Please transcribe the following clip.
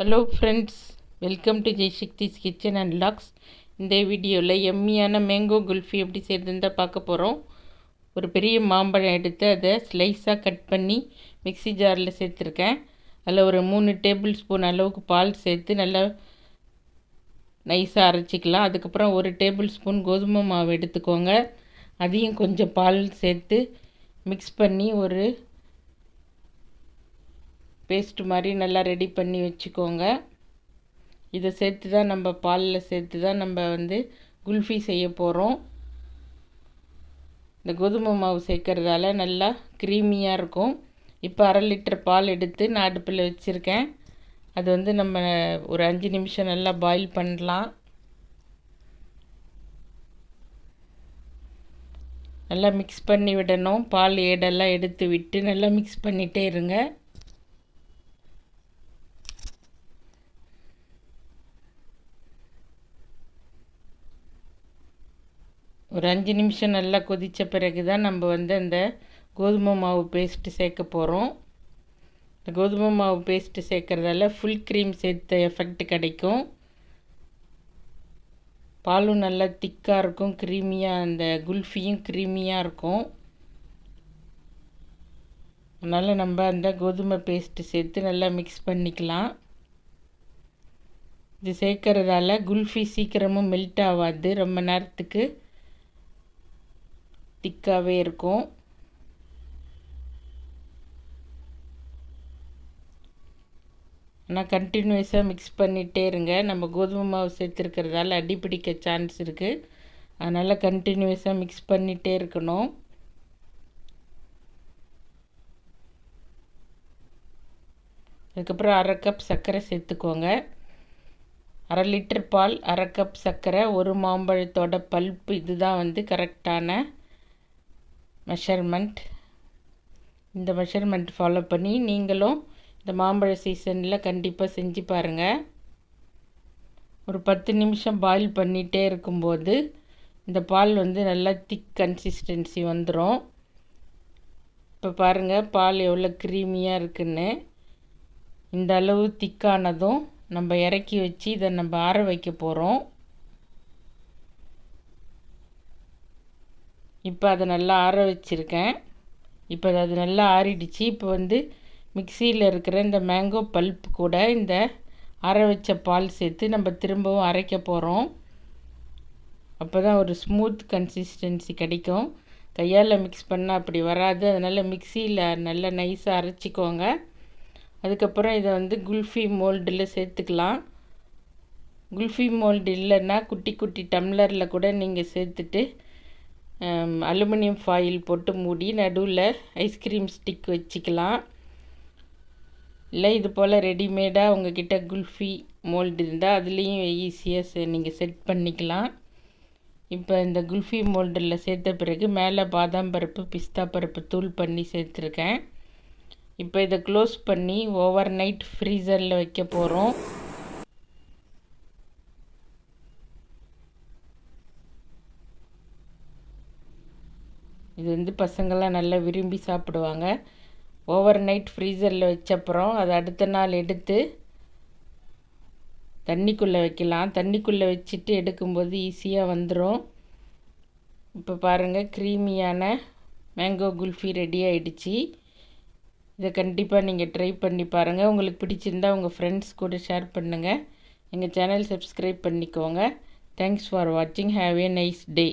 Hello friends welcome to Jai Shakthi's kitchen and vlogs இந்த வீடியோவில் எம்மியான mango kulfi எப்படி செய்கிறதுன்னு தான் பார்க்க போகிறோம் ஒரு பெரிய மாம்பழம் எடுத்து அதை ஸ்லைஸாக கட் பண்ணி மிக்ஸி ஜாரில் சேர்த்துருக்கேன். அதில் ஒரு மூணு டேபிள் ஸ்பூன் அளவுக்கு பால் சேர்த்து நல்லா நைஸாக அரைச்சிக்கலாம். அதுக்கப்புறம் ஒரு டேபிள் ஸ்பூன் கோதுமை மாவு எடுத்துக்கோங்க. அதையும் கொஞ்சம் பால் சேர்த்து மிக்ஸ் பண்ணி ஒரு பேஸ்ட் மாதிரி நல்லா ரெடி பண்ணி வச்சுக்கோங்க. இதை சேர்த்து தான் நம்ம பாலில் சேர்த்து தான் நம்ம வந்து குல்ஃபி செய்ய போகிறோம் இந்த கோதுமை மாவு சேர்க்கறதால நல்லா க்ரீமியாக இருக்கும். இப்போ அரை லிட்டர் பால் எடுத்து நான் அடுப்பில் வச்சுருக்கேன். அது வந்து நம்ம ஒரு அஞ்சு நிமிஷம் நல்லா பாயில் பண்ணலாம். நல்லா மிக்ஸ் பண்ணி விடணும். பால் ஏடெல்லாம் எடுத்து விட்டு நல்லா மிக்ஸ் பண்ணிகிட்டே இருங்க. ஒரு அஞ்சு நிமிஷம் நல்லா கொதித்த பிறகு தான் நம்ம வந்து அந்த கோதுமை மாவு பேஸ்ட்டு சேர்க்க போகிறோம் இந்த கோதுமை மாவு பேஸ்ட்டு சேர்க்குறதால ஃபுல் க்ரீம் சேர்த்த எஃபெக்ட் கிடைக்கும். பாலும் நல்லா திக்காக இருக்கும் க்ரீமியாக அந்த குல்ஃபியும் க்ரீமியாக இருக்கும். அதனால் நம்ம அந்த கோதுமை பேஸ்ட்டு சேர்த்து நல்லா மிக்ஸ் பண்ணிக்கலாம். இது சேர்க்கறதால குல்ஃபி சீக்கிரமும் மெல்ட் ஆகாது. ரொம்ப நேரத்துக்கு திக்காகவே இருக்கும். ஆனால் கண்டினியூஸாக மிக்ஸ் பண்ணிகிட்டே இருங்க. நம்ம கோதுமை மாவு சேர்த்துருக்கிறதால அடி பிடிக்க சான்ஸ் இருக்குது அதனால் கண்டினியூஸாக மிக்ஸ் பண்ணிகிட்டே இருக்கணும். அதுக்கப்புறம் அரை கப் சர்க்கரை சேர்த்துக்கோங்க. அரை லிட்டர் பால் அரை கப் சர்க்கரை ஒரு மாம்பழத்தோட பல்ப்பு இதுதான் வந்து கரெக்டான மெஷர்மெண்ட் இந்த மெஷர்மெண்ட் ஃபாலோ பண்ணி நீங்களும் இந்த மாம்பழ சீசனில் கண்டிப்பாக செஞ்சு பாருங்கள் ஒரு பத்து நிமிஷம் பாயில் பண்ணிகிட்டே இருக்கும்போது இந்த பால் வந்து நல்லா திக் கன்சிஸ்டன்சி வந்துடும் இப்போ பாருங்கள் பால் எவ்வளோ க்ரீமியாக இருக்குன்னு. இந்த அளவு திக்கானதும் நம்ம இறக்கி வச்சு இதை நம்ம ஆற வைக்க போகிறோம் இப்போ அதை நல்லா ஆற வச்சுருக்கேன். இப்போ அது நல்லா ஆறிடுச்சு. இப்போ வந்து மிக்சியில் இருக்கிற இந்த மேங்கோ பல்ப் கூட இந்த அற வச்ச பால் சேர்த்து நம்ம திரும்பவும் அரைக்க போகிறோம் அப்போ தான் ஒரு ஸ்மூத் கன்சிஸ்டன்சி கிடைக்கும். கையால் மிக்ஸ் பண்ணால் அப்படி வராது. அதனால் மிக்சியில் நல்லா நைஸாக அரைச்சிக்கோங்க. அதுக்கப்புறம் இதை வந்து குல்ஃபி மோல்டில் சேர்த்துக்கலாம். குல்ஃபி மோல்டு இல்லைன்னா குட்டி குட்டி டம்ளரில் கூட நீங்கள் சேர்த்துட்டு அலுமினியம் ஃபாயில் போட்டு மூடி நடுவில் ஐஸ்கிரீம் ஸ்டிக் வச்சுக்கலாம். இல்லை இது போல் ரெடிமேடாக உங்ககிட்ட குல்ஃபி மோல்டு இருந்தால் அதுலேயும் ஈஸியாக நீங்கள் செட் பண்ணிக்கலாம். இப்போ இந்த குல்ஃபி மோல்டில் சேர்த்த பிறகு மேலே பாதாம் பருப்பு பிஸ்தா பருப்பு தூள் பண்ணி சேர்த்துருக்கேன். இப்போ இதை க்ளோஸ் பண்ணி ஓவர் நைட் ஃப்ரீசரில் வைக்க போகிறோம் இது வந்து பசங்கள்லாம் நல்லா விரும்பி சாப்பிடுவாங்க. ஓவர் நைட் ஃப்ரீசரில் வச்சப்புறம் அதை அடுத்த நாள் எடுத்து தண்ணிக்குள்ளே வைக்கலாம். தண்ணிக்குள்ளே வச்சுட்டு எடுக்கும்போது ஈஸியாக வந்துடும் இப்போ பாருங்கள் க்ரீமியான மேங்கோ குல்ஃபி ரெடி ஆகிடுச்சி இதை கண்டிப்பாக நீங்கள் ட்ரை பண்ணி பாருங்கள் உங்களுக்கு பிடிச்சிருந்தால் உங்கள் ஃப்ரெண்ட்ஸ் கூட ஷேர் பண்ணுங்கள் எங்கள் சேனல் சப்ஸ்கிரைப் பண்ணிக்கோங்க. தேங்க்ஸ் ஃபார் வாட்சிங் ஹாவ் ஏ நைஸ் டே